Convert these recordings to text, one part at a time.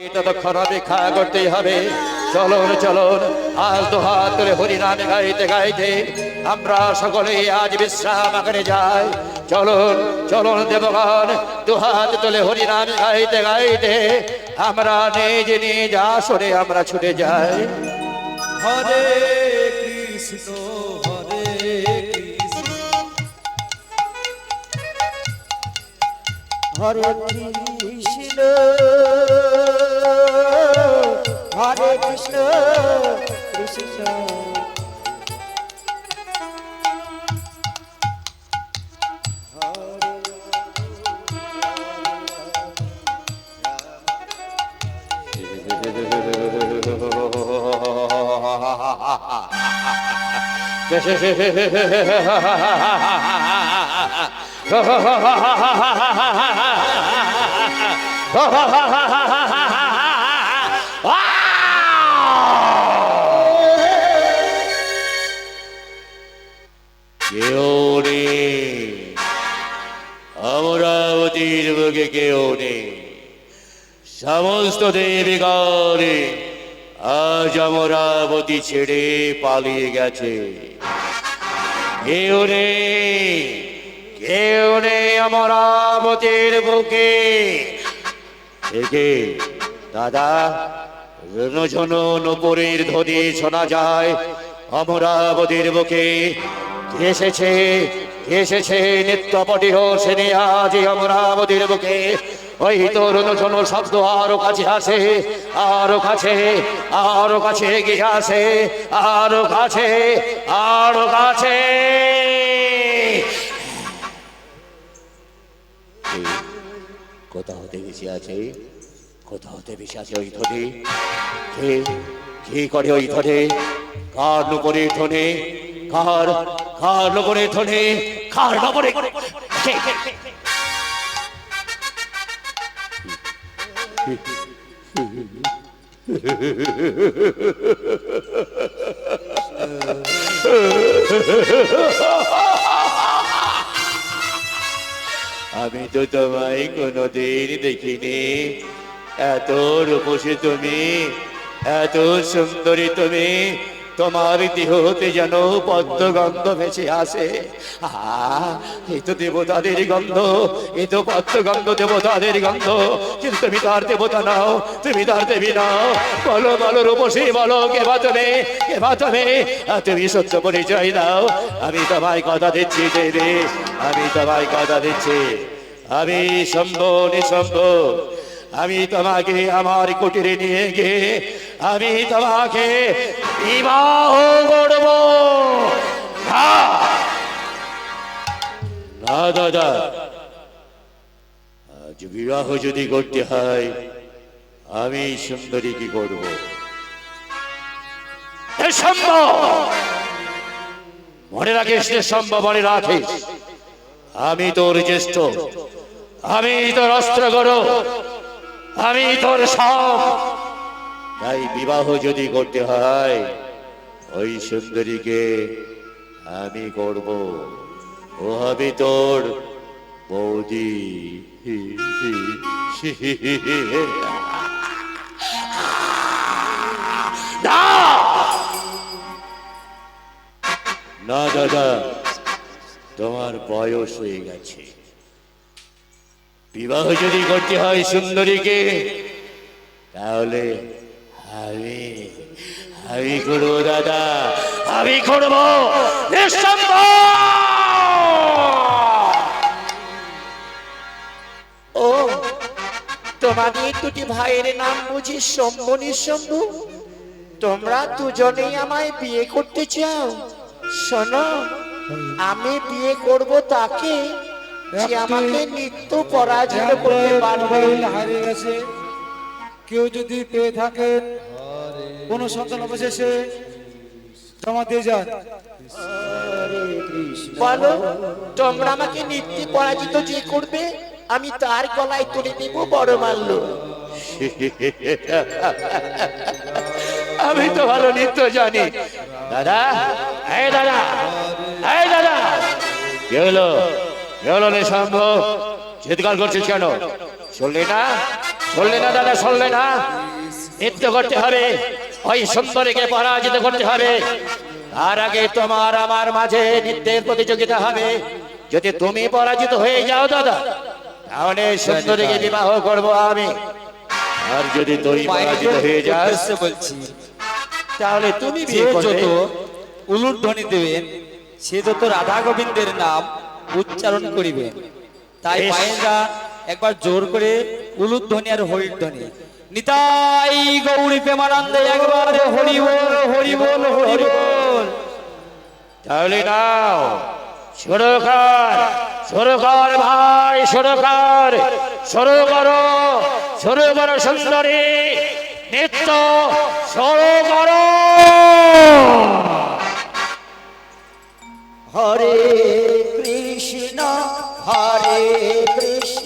ততক্ষণ অপেক্ষা করতেই হবে। চলুন চলুন আজ তো হাত তুলে হরিনামে গাইতে গাইতে আমরা সকলে আজ বিশ্রাম আকারে যাই। চলুন চলুন দেবগণ, দু হাত তুলে হরিনামে গাইতে গাইতে আমরা নিজ নিজ আসরে আমরা ছুটে যাই। হরে কৃষ্ণ হরে কৃষ্ণ। হরে কৃষ্ণ। কৃষ্ণ কৃষ্ণ। কেউ সমস্ত দেবীগণে আজ অমরাবতী ছেড়ে পালিয়ে গেছে। কেউ নেই কেউ নেই অমরাবতীর বুকে। দাদা, রণঝন নপুরের ধ্বনি শোনা যায় অমরাবতীর বুকে। এসেছে এসেছে নিত্যপটি হোসেনে আজ এই অমরাবতীর বুকে। ওই তো রণঝন শব্দ আরও কাছে আসে, আরও কাছে আরও কাছে এগিয়ে আসে, আরও কাছে আরও কাছে। কোথাও হতে বেশি আছে কোথাও হতে বেশি আছে ওই ধনে কে কে করে ওই ধনে কার নপরে ধনে কার কার নপরে ধনে কার নপরে আমি তো তোমায় কোনোদিন দেখিনি। এত রূপসী তুমি এত সুন্দরী তুমি তোমার দেহতে যেন পদ্ম গন্ধ ভেসে আসে। এ তো দেবতাদের গন্ধ, এ তো পদ্মগন্ধ দেবতাদের গন্ধ। কিন্তু তুমি তার দেবতা নাও, তুমি তার দেবী নাও। বলো বলো, রূপসী, বলো, কে বাতনে কে বাতনে তুমি? সত্য পরিচয় দাও। আমি তোমায় কথা দিচ্ছি, দেবী, আমি তোমায় কথা দিচ্ছি। আমি শম্ভ নিঃসম্ভ আমি তোমাকে আমার কুটিরে নিয়ে গিয়ে আমি তোমাকে বিবাহ করব। না দাদা আজ বিবাহ যদি করতে হয়, আমি সুন্দরী কি করব? মনে রাখিস সম্ভব মনে রাখিস। আমি তোর জ্যেষ্ঠ। আমি তোর অস্ত্র গরু আমি তোর সব। তাই বিবাহ যদি করতে হয়, ওই সুন্দরীকে আমি করব। ও হবে তোর বৌদি। না! দাদা তোমার বয়স হয়ে গেছে। বিবাহ যদি করতে হয় সুন্দরীকে, তাহলে আমি আমি করব দাদা আমি করব! ও তোমাদের দুটি ভাইয়ের নাম বুঝি শম্ভু নিঃশম্ভু? তোমরা দুজনেই আমায় বিয়ে করতে চাও? শোনো আমি বিয়ে করব তাকে যে আমাকে নিত্য পরাজিত করতে পারবে। হারিয়ে গেছে। কেউ যদি পেয়ে থাকেন কোন সন্তান অবশেষে জমা দিয়ে যান বলো তোমরা আমাকে নিত্য পরাজিত যে করবে আমি তার গলায় তুলে দেব বড় মাল্য। আমি তো ভালো নৃত্য জানি। দাদা এই দাদা এই দাদা। কি হলো কি হলো রে সম্ভব চিৎকার করছিস কেন? শুনলি না? শুনলে না দাদা শুনলে না। নৃত্য করতে হবে। ওই সুন্দরীকে পরাজিত করতে হবে। তার আগে তোমার আমার মাঝে নৃত্যের প্রতিযোগিতা হবে। যদি তুমি পরাজিত হয়ে যাও দাদা তাহলে সুন্দরীকে বিবাহ করব আমি। আর যদি তুমি পরাজিত হয়ে যাস উদ্দেশ্যে বলছি। তাহলে তুমি বিয়ে যত করবে। উলুর ধ্বনি দেবেন সে যত রাধা গোবিন্দের নাম উচ্চারণ করিবেন তাই বেশ। একবার জোর করে উলুর ধ্বনি আর হরির ধ্বনি নিতাই গৌরী প্রেমানন্দে একবার হরি বল হরি বল হরি বল তাহলে নাও। শুরু কর শুরু ভাই শুরু কর শুরু করো শুরু করো সুন্দরী, নৃত্য শুরু করো হরে কৃষ্ণ হরে কৃষ্ণ।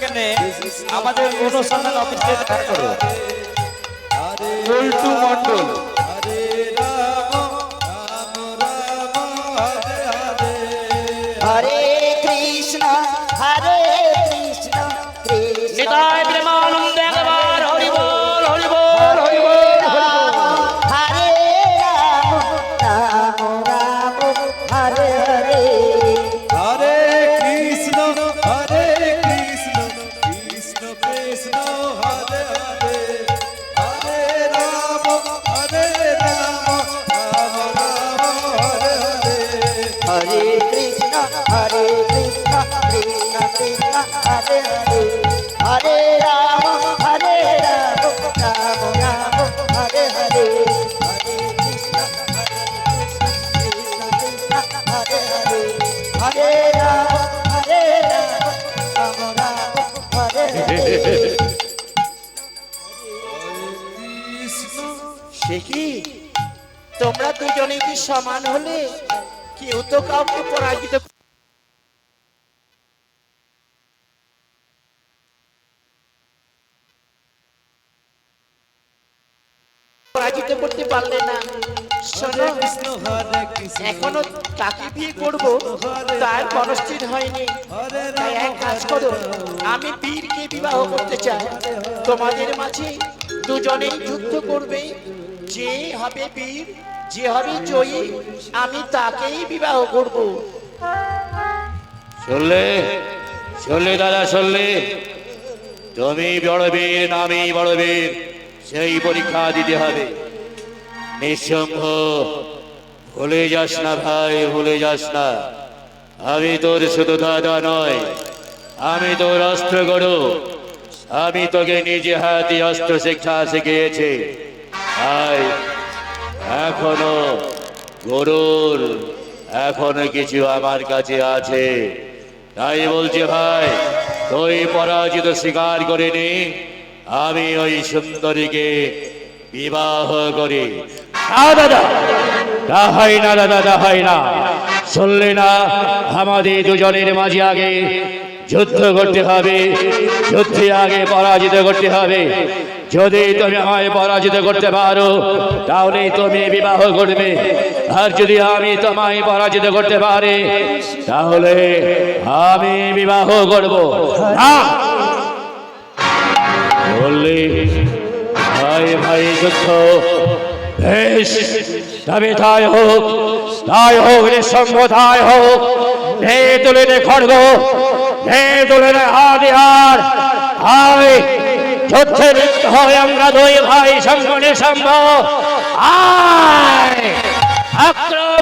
যেখানে থাকুন না কেন আমাদের অনুষ্ঠানের অফিসে দেখা করো। মন্ডল কি তোমরা দুজনে কি সমান হলে? কেউ তো কাউকে পরাজিত পরাজিত করতে পারলে না। এখনও তাকে বিয়ে করব? তার মনস্থির হয়নি। তাই এক কাজ করো, আমি বীরকে বিবাহ করতে চাই। তোমাদের মাঝে দুজনেই যুদ্ধ করবে। যে হবে বীর যে হবে জয়ী, আমি তাকেই বিবাহ করব। শুনলে? শুনলে দাদা, শুনলে? তুমি বড় বীর নামি বড় বীর, সেই পরীক্ষা দিতে হবে। নিঃসঙ্গ, ভুলে যাস না ভাই, ভুলে যাস না। আমি তোর শুধু দাদা নয়, আমি তোর অস্ত্র গরু। আমি তোকে নিজে হাতে অস্ত্র শিক্ষা শিখিয়েছি। তাই এখনও গরুর এখনও কিছু আমার কাছে আছে। তাই বলছি ভাই, তুই পরাজিত স্বীকার করিনি আমি ওই সুন্দরীকে বিবাহ করি। দাদা হয় না দাদা তা হয় না। শুনলে না, আমাদের দুজনের মাঝে আগে যুদ্ধ করতে হবে, যুদ্ধে আগে পরাজিত করতে হবে। যদি তুমি আমায় পরাজিত করতে পারো, তাহলে তুমি বিবাহ করবে। আর যদি আমি তোমায় পরাজিত করতে পারি, তাহলে আমি বিবাহ করব। না! ভাই ভাই যুদ্ধ বেশ তবে তাই হোক তাই হোক রে সম্প্রদায় হোক। হে তুলে রে খড়গ, হে তুলে রে হাতিয়ার আয় যুদ্ধে লিপ্ত হয় আমরা দুই ভাই সঙ্গনে সম্ভব আয় আক্রমণ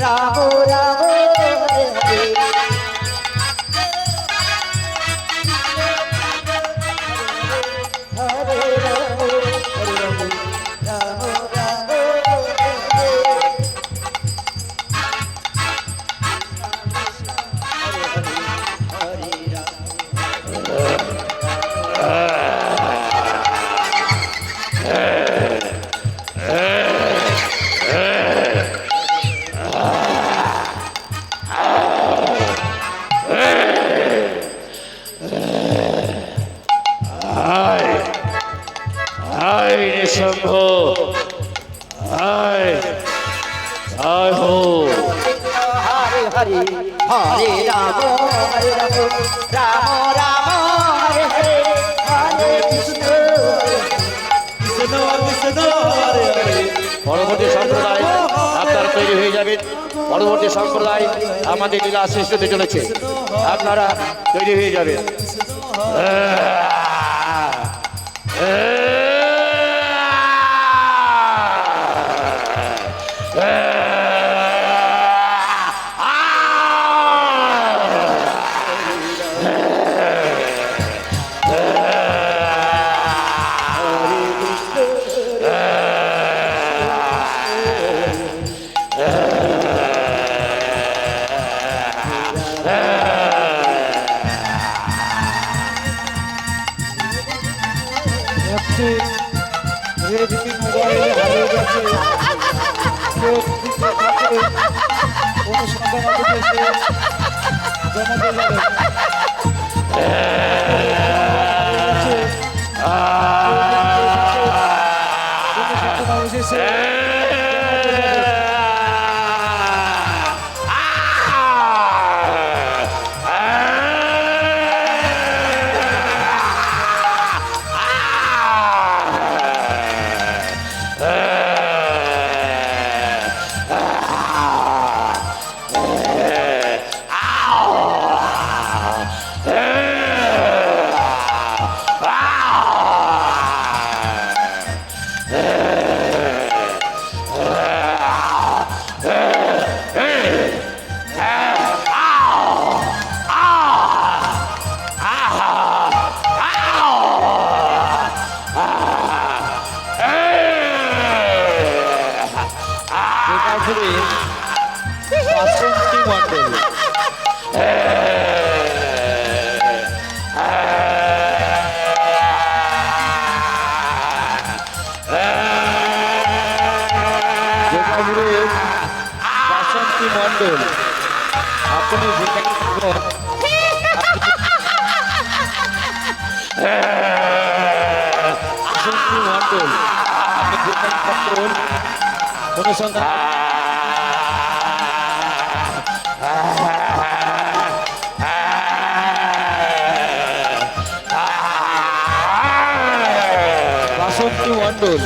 রাম রাম পরবর্তী সম্প্রদায় আমাদের লীলা শেষ হতে চলেছে। আপনারা তৈরি হয়ে যাবেন। একটি রেডমি মোবাইল হারিয়ে গেছে অনুসন্ধান অফিসে জমা দিয়ে যাবেন অনুসন্ধান বাসন্তী মণ্ডল।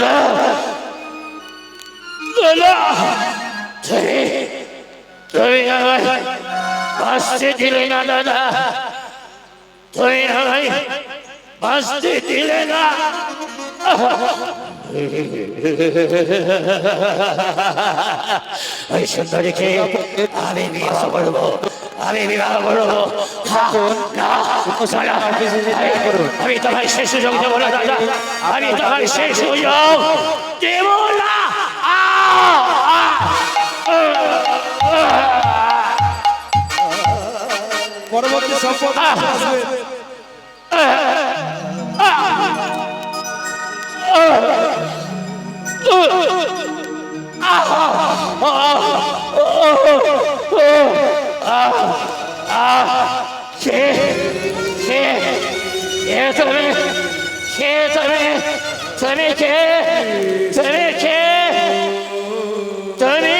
দাদা। দাদা। তুমি তুমি আমায় বাঁচতে দিলে না, দাদা। তুমি আমায় বাঁচতে দিলে না। ওই সুন্দরীকে আমি বিবাহ করব। আমি বিবাহ করব আমি- তোমার শেষ সুযোগ দেবো না দাদা আমি তোমার শেষ সুযোগ দেব না! পরবর্তী সম্পদ আসবে কে কে কে তুমি কে তুমি তুমি কে তুমি কে তুমি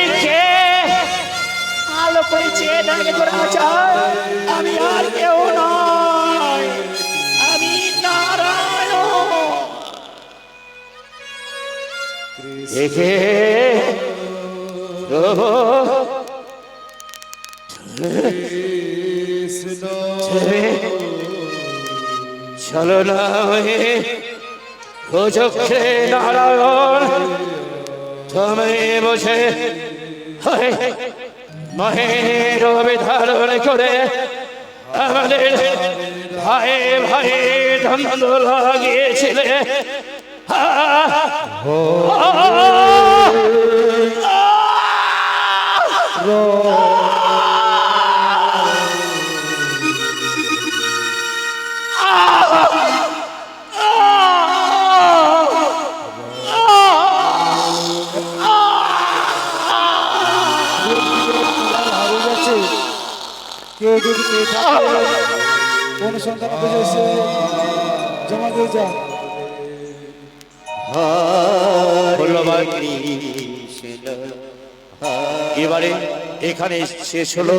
আমি আর কেউ নয় আমি নারায়ণ। চলো না চোখে নারায়ণ তুমি বসে মহের ধারণ করে আমাদের ভাই ভাই ধন্দ লাগিয়েছিলে হারিয়ে কেউ যদি পেয়ে থাকে জমা দিয়ে ধন্যবাদ এবারে এখানে শেষ হলো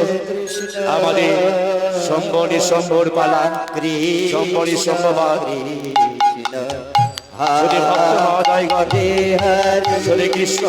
আমাদের সম্বরী সম্বর পালা। সম্বরী সম্ভবাদ হরে কৃষ্ণ